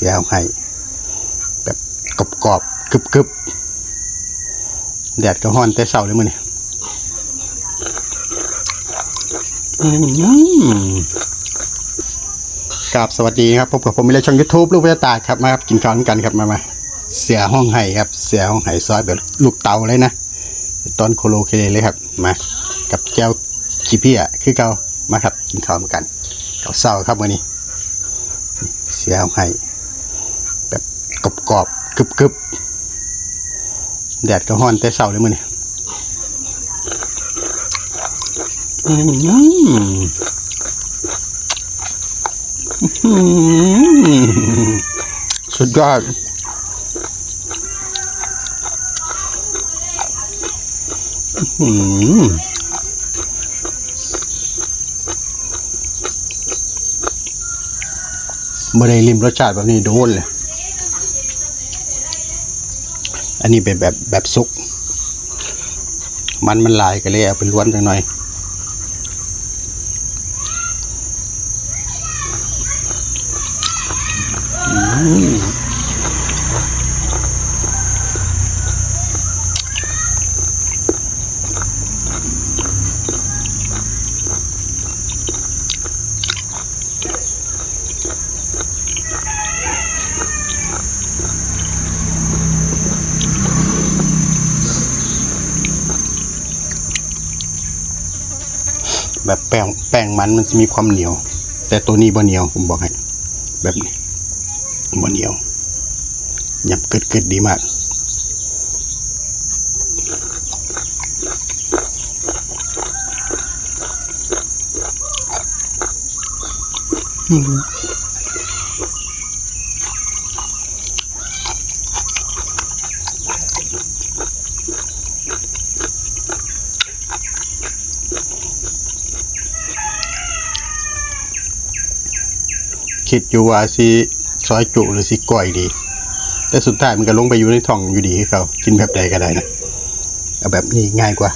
เสียเอาให้แบบกรอบกรอบกึบกึบแดดก็ฮ้อนแต่เช้าเลยมือนี้อืมกราบสวัสดีครับพบกับผมในช่อง YouTube ลูกพระตาครับมาครับกินข้าวกันครับมามาเสียห้องไห้ครับ เสียห้องไห้ซอยแบบลูกเตาเลยนะตอนโคโลเคเลยครับ มากับแก้วขี้เพี้ยคือเกามาครับกินข้าวกันเกาเศร้าครับมื้อนี้ เสียเอาให้ กรอบกรอบกรึบกรึบแดดก็ฮ้อนแต่เช้าเลยมื้อนี้อืมอื้อหือสุดยอดอือหือบ่ได้ริมรสชาติแบบนี้โดนเลย อันนี้เป็นแบบแบบซุก มันมันหลายก็เลยเอาไป็นล้วนจังหน่อย แบบแป้งแป้งมันมันจะมีความเหนียว แต่ตัวนี้บ่เหนียวผมบอกให้ แบบนี้บ่เหนียวหยับเกิดเกิดดีมาก คิดอยู่ว่าสิซอยจุหรือสิก้อยดี แต่สุดท้ายมันก็ลงไปอยู่ในท้องอยู่ดีคือเขากินแบบใดก็ได้นะเอาแบบนี้ง่ายกว่า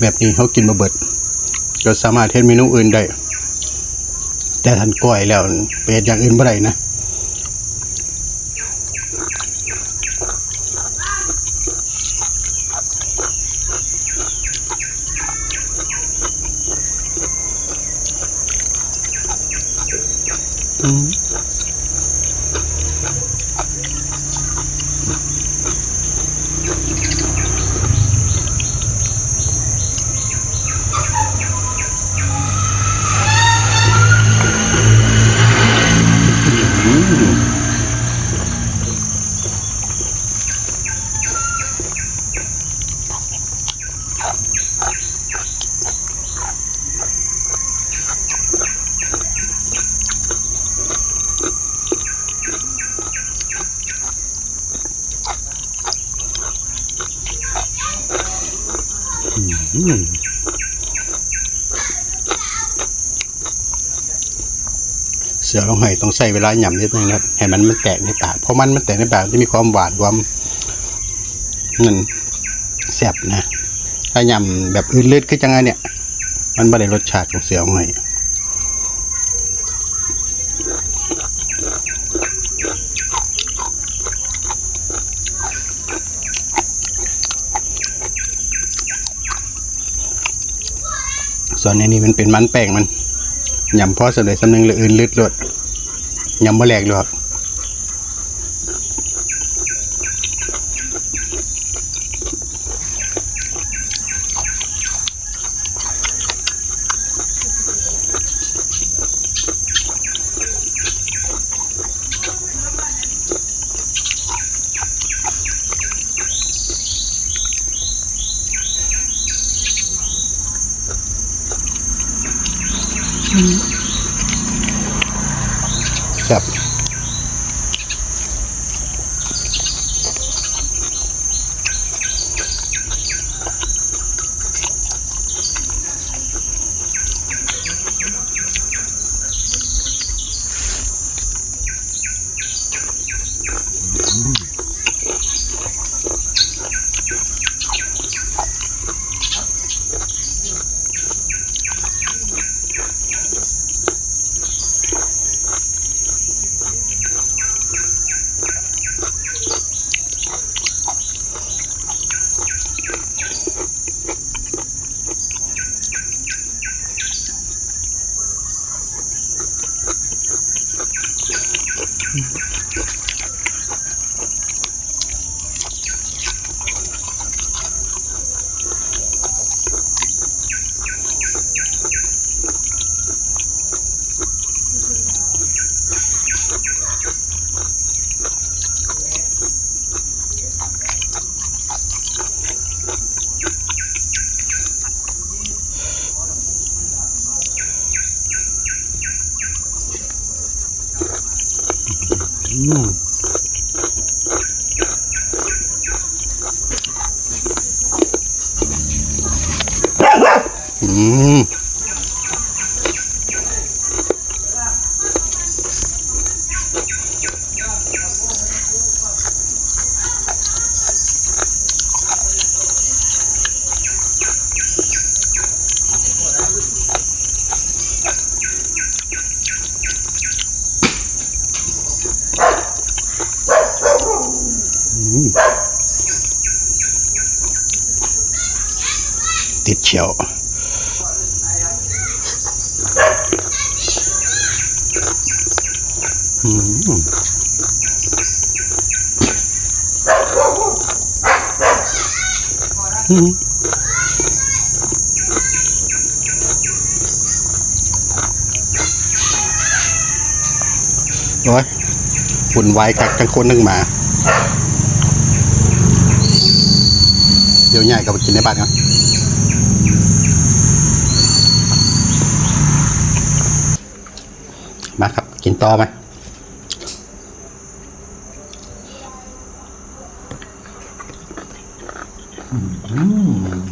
แบบนี้เขากินมาเบิด ก็สามารถเฮ็ดเมนูอื่นได้แต่ทันก้อยแล้วเป็ดอย่างอื่นบ่ได้นะอือ เสือลงไห้ต้องใช้เวลาหย่ำนิดนึงนะครับให้มันมันแตกในปากเพราะมันมันแตกในปากจะมีความหวานความนั่นแสบนะถ้าหย่ำแบบอื่นเลือดคือจังไงเนี่ย มันไม่ได้รสชาติของเสือลงไห้ ส่วนในนี้มันเป็นมันแป้งมันยำพอสำเร็จสำนึงหรืออื่นลืดลดยำบ่แหลกเลยครับ Mm-hmm. อืม ติดเฉียวอืมอืมโอ้ยหุ่นไวายคักทั้งคนทั้งหมา เดี๋ยวใหญ่ก็ไปกินในบ้านครับมาครับ กินต่อไหมอืม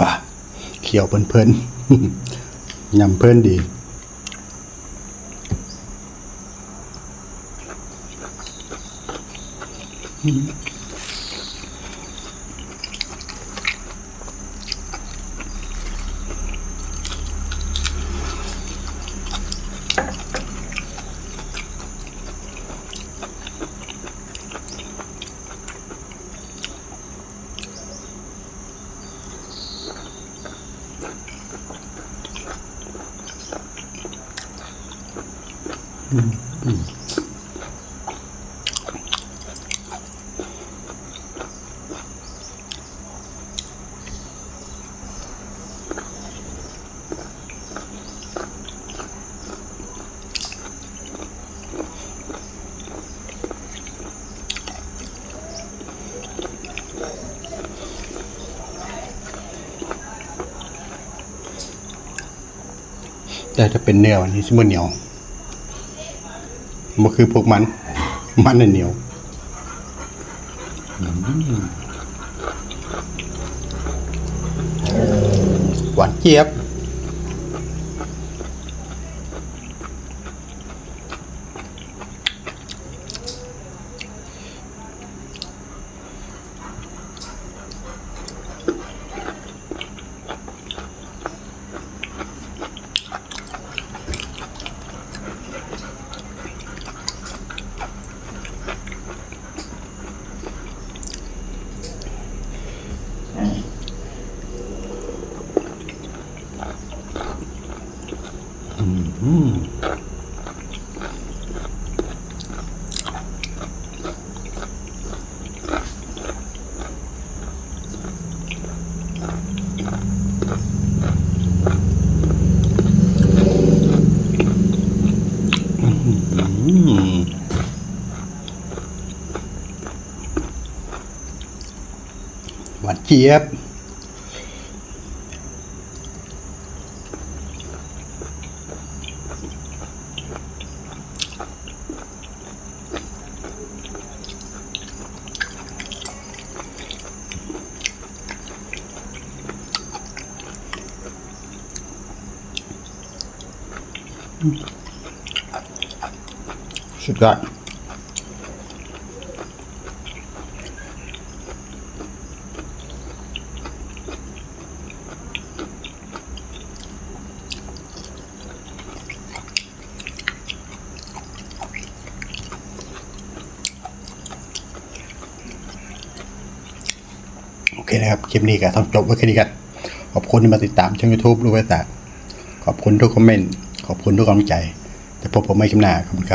อะเขียวเพลินๆยำเพลินดีอืม แต่จะเป็นเนื้อวันนี้ชิมันเหนียว มันคือพวกมัน มันน่ะเหนียวหวานเจี๊ยบ หวานเจี๊ยบ สุดยอดโอเคนะครับ คลิปนี้ก็ต้องจบไว้แค่นี้กัน ขอบคุณที่มาติดตามช่อง YouTube ลูกไว้ตาขอบคุณทุกคอมเมนต์ ขอบคุณทุกกำลังใจ แต่พบผมไม่คลิปหน้าขอบคุณครับ